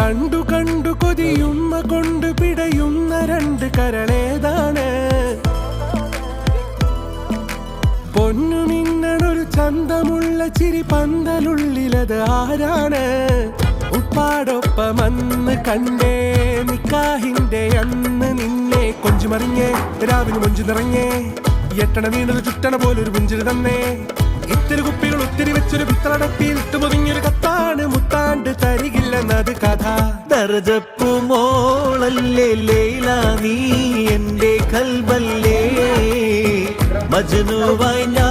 കണ്ടു കണ്ടു കൊതിയുമ്മ കൊണ്ട് പിടയുന്ന രണ്ട് കരളേതാണ്. പൊന്നു മിന്നണൊരു ചന്തമുള്ള ചിരി പന്തലുള്ളിലത് ആരാണ്? ഉപ്പാടൊപ്പമന്ന് കണ്ടേ നിക്കാഹിന്റെ അന്ന് നിന്നെ കൊഞ്ചുമറിഞ്ഞേ രാവിലെ മുഞ്ചു നിറഞ്ഞേ എട്ടണ വീണത് ചുറ്റണ പോലൊരു പുഞ്ചിരി തന്നേ. ഇത്തിരി കുപ്പികൾ ഒത്തിരി വെച്ചൊരു പിത്തളടപ്പിൽ ഇട്ടുപൊതിഞ്ഞൊരു കത്താണ് മുത്താണ്ട് തരികില്ലെന്നത് കഥ. ദർജപ്പു ലൈല നീ എന്റെ കൽബല്ലേ. മജനുവായി ഞാൻ